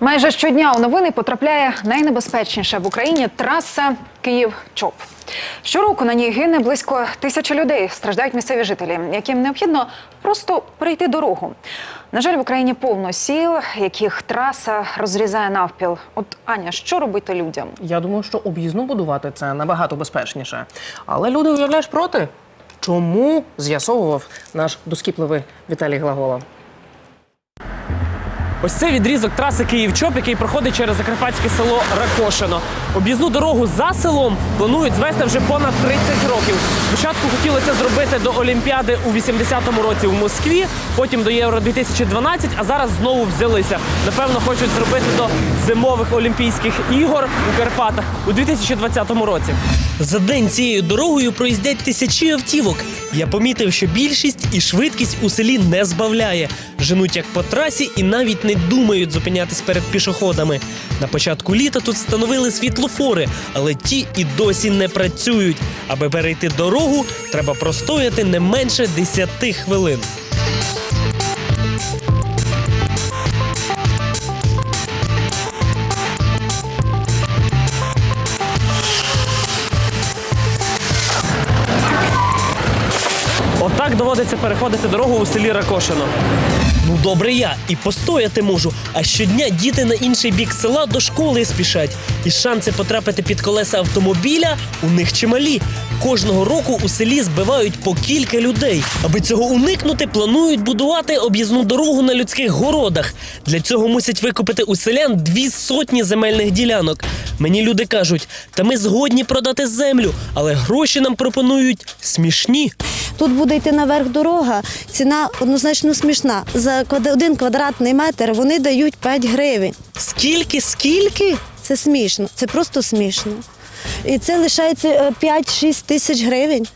Майже щодня у новини потрапляє найнебезпечніша в Україні траса Київ-Чоп. Щороку на ній гине близько тисячі людей. Страждають місцеві жителі, яким необхідно просто перейти дорогу. На жаль, в Україні повно сіл, яких траса розрізає навпіл. От Аня, що робити людям? Я думаю, що об'їзну будувати це набагато безпечніше. Але люди, уявляєш, проти. Чому з'ясовував наш доскіпливий Віталій Глагола? Ось це відрізок траси Київ-Чоп, який проходить через закарпатське село Ракошино. Об'їзну дорогу за селом планують звести вже понад 30 років. Спочатку хотіли це зробити до Олімпіади у 80-му році в Москві, потім до Євро 2012, а зараз знову взялися. Напевно, хочуть зробити до зимових Олімпійських ігор у Карпатах у 2020 році. За день цією дорогою проїздять тисячі автівок. Я помітив, що більшість і швидкість у селі не збавляє. Женуть як по трасі і навіть не думають зупинятись перед пішоходами. На початку літа тут встановили світлофори, але ті і досі не працюють. Аби перейти дорогу, треба простояти не менше 10 хвилин. Доводиться переходити дорогу у селі Ракошино. Ну добре я і постояти можу. А щодня діти на інший бік села до школи спішать. І шанси потрапити під колеса автомобіля у них чималі. Кожного року у селі збивають по кілька людей. Аби цього уникнути, планують будувати об'їзну дорогу на людських городах. Для цього мусять викупити у селян дві сотні земельних ділянок. Мені люди кажуть, та ми згодні продати землю, але гроші нам пропонують смішні. Тут буде йти наверх дорога, ціна однозначно смішна. За один квадратний метр вони дають 5 гривень. Скільки, скільки? Це смішно, це просто смішно. І це лишається е, 5-6 тисяч гривень.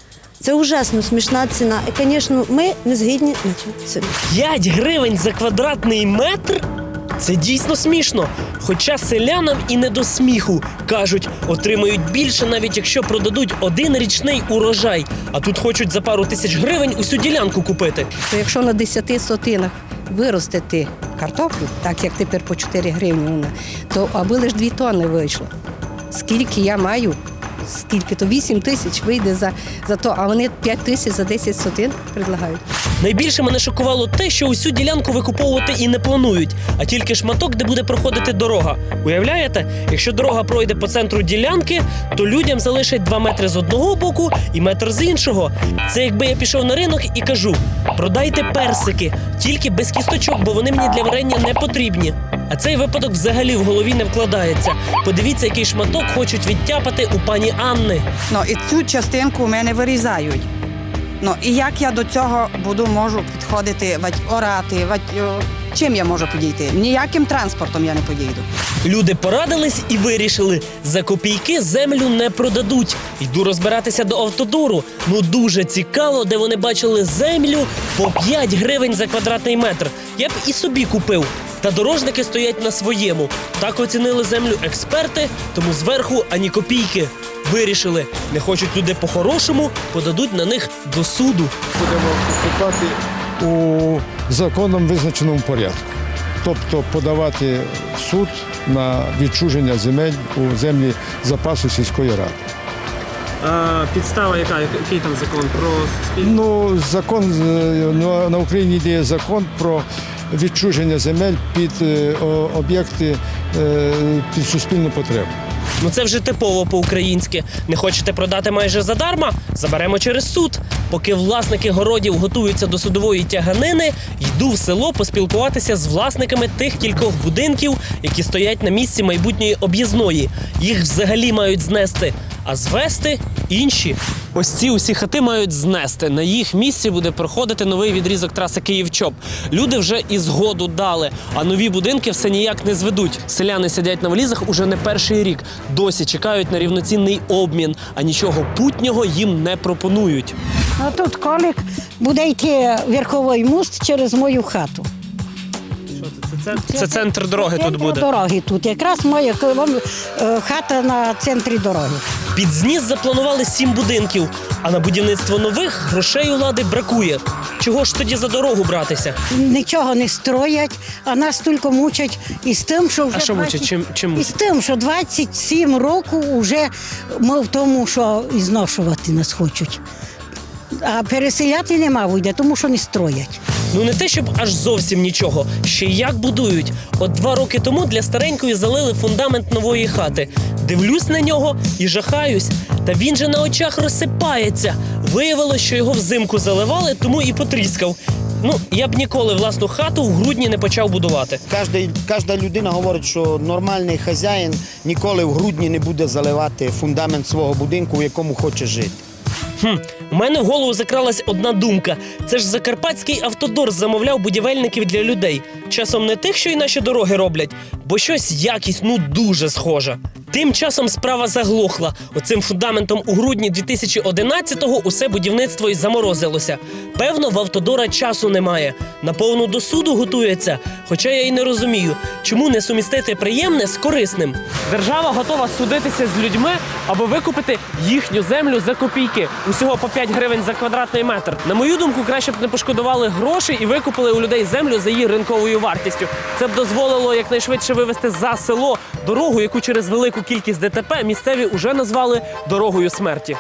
Це ужасно смішна ціна. І, звісно, ми не згідні на цю ціну. 5 гривень за квадратний метр? Це дійсно смішно. Хоча селянам і не до сміху кажуть, отримають більше, навіть якщо продадуть один річний урожай. А тут хочуть за пару тисяч гривень усю ділянку купити. То якщо на 10 сотинах виростити картоплю, так як тепер по 4 гривні то аби лише 2 тонни вийшло. Скільки я маю, скільки то 8 тисяч вийде за, за то, а вони 5 тисяч за 10 сотин предлагають. Найбільше мене шокувало те, що усю ділянку викуповувати і не планують, а тільки шматок, де буде проходити дорога. Уявляєте, якщо дорога пройде по центру ділянки, то людям залишать 2 метри з одного боку і метр з іншого. Це якби я пішов на ринок і кажу: продайте персики, тільки без кісточок, бо вони мені для варення не потрібні. А цей випадок взагалі в голові не вкладається. Подивіться, який шматок хочуть відтяпати у пані Анни. Ну і цю частинку у мене вирізають. Ну і як я до цього буду можу підходити, вать, орати, вать, о, чим я можу підійти? Ніяким транспортом я не підійду. Люди порадились і вирішили, за копійки землю не продадуть. Йду розбиратися до автодору. Ну дуже цікаво, де вони бачили землю по 5 гривень за квадратний метр. Я б і собі купив. Та дорожники стоять на своєму. Так оцінили землю експерти, тому зверху ані копійки. Вирішили, не хочуть люди по-хорошому, подадуть на них до суду. будемо поступати у законом визначеному порядку. Тобто подавати в суд на відчуження земель у землі запасу сільської ради. підстава яка? Який там закон про Ну, закон е, на- на Україні діє закон про відчуження земель під е, об'єкти е, під суспільну потребу. Ну це вже типово по-українськи. Не хочете продати майже задарма? Заберемо через суд. Поки власники городів готуються до судової тяганини, йду в село поспілкуватися з власниками тих кількох будинків, які стоять на місці майбутньої об'їзної. Їх взагалі мають знести, а звести інші. Ось ці усі хати мають знести. На їх місці буде проходити новий відрізок траси Київ-Чоп. Люди вже і згоду дали, а нові будинки все ніяк не зведуть. Селяни сидять на валізах уже не перший рік. Досі чекають на рівноцінний обмін, а нічого путнього їм не пропонують. А тут колік буде йти верховий муст через мою хату. Це? Це, Це, це центр дороги тут Центр буде. Дороги тут. Якраз моя к- е, хата на центрі дороги. Під зніс запланували сім будинків, а на будівництво нових грошей у влади бракує. Чого ж тоді за дорогу братися? Нічого не строять, а нас тільки мучать із тим, що вже А що 20 мучать? Чим, чим Із тим, що 27 років вже ми в тому, що ізношувати нас хочуть. А переселяти нема вийде, тому що не строять. Ну не те, щоб аж зовсім нічого. Ще й як будують. От два роки тому для старенької залили фундамент нової хати. Дивлюсь на нього і жахаюсь. Та він же на очах розсипається. Виявилось, що його взимку заливали, тому і потріскав. Ну, я б ніколи власну хату в грудні не почав будувати. Кожна, кожна людина говорить, що нормальний хазяїн ніколи в грудні не буде заливати фундамент свого будинку, в якому хоче жити. Хм, у мене в голову закралась одна думка. Це ж закарпатський автодор замовляв будівельників для людей. Часом не тих, що й наші дороги роблять, бо щось якість ну дуже схожа. Тим часом справа заглохла. Оцим фундаментом у грудні 2011-го усе будівництво й заморозилося. Певно, в автодора часу немає. На повну до суду готується. Хоча я й не розумію, чому не сумістити приємне з корисним. Держава готова судитися з людьми, аби викупити їхню землю за копійки. Усього по 5 гривень за квадратний метр. На мою думку, краще б не пошкодували грошей і викупили у людей землю за її ринковою вартістю. Це б дозволило якнайшвидше вивести за село дорогу, яку через велику кількість ДТП місцеві уже назвали дорогою смерті.